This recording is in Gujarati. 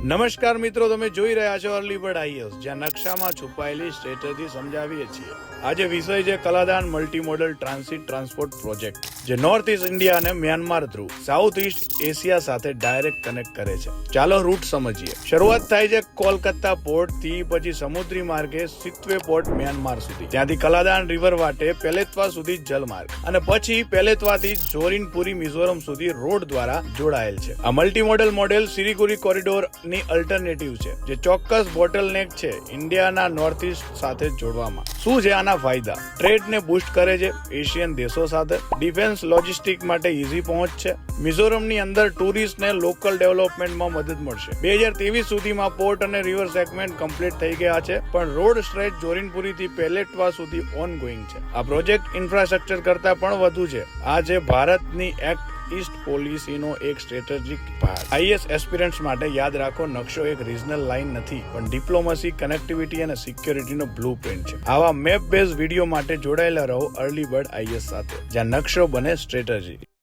નમસ્કાર મિત્રો, તમે જોઈ રહ્યા છો અર્લી બર્ડ આઈએસ, જ્યાં નકશામાં છુપાયેલી સ્ટ્રેટેજી સમજાવીએ છીએ. આજે વિષય છે Kaladan multi modal transit transport project, જે નોર્થ ઇસ્ટ ઇન્ડિયા અને Myanmar through south east Asia સાથે ડાયરેક્ટ કનેક્ટ કરે છે. ચાલો રૂટ સમજીએ. શરૂઆત થાય છે કોલકાતા પોર્ટથી, પછી સમુદ્રી માર્ગે સિત્વે પોર્ટ મ્યાનમાર સુધી. ત્યાંથી કલાદાન રિવર વાટે પેલેતવા સુધી જલમાર્ગ અને પછી પેલેતવાથી જોરીનપુરી મિઝોરમ સુધી રોડ દ્વારા જોડાયેલ છે. આ multi modal model Siliguri corridor ની અલ્ટરનેટિવ છે, જે ચોક્કસ બોટલનેક છે ઇન્ડિયાના નોર્થ ઇસ્ટ સાથે જોડવામાં. શું છે આના ફાયદા? ટ્રેડને બુસ્ટ કરે છે એશિયન દેશો સાથે. ડિફેન્સ લોજિસ્ટિક માટે ઇઝી પહોંચ છે. મિઝોરમની અંદર ટુરિસ્ટને લોકલ ડેવલપમેન્ટમાં મદદ મળશે. બે હજાર ત્રેવીસ સુધીમાં પોર્ટ અને રિવર સેગમેન્ટ કમ્પ્લીટ થઈ ગયા છે, પણ રોડ સ્ટ્રેચ જોરીનપુરીથી પેલેટવા સુધી ઓન ગોઈંગ છે. આ પ્રોજેક્ટ ઇન્ફ્રાસ્ટ્રક્ચર કરતા પણ વધુ છે. આ જે ભારતની એક્ટ ઈસ્ટ પોલિસીનો એક સ્ટ્રેટેજિક ભાગ આઈએસ એસ્પિરન્ટ્સ માટે યાદ રાખો, નકશો એક રિજનલ લાઇન નથી, પણ ડિપ્લોમસી કનેક્ટિવિટી અને સિક્યોરિટીનો બ્લુ પ્રિન્ટ છે. આવા મેપ બેઝ વીડિયો માટે જોડાયેલા રહો અર્લી બર્ડ આઈએસ સાથે. જ્યાં નકશો બને સ્ટ્રેટેજી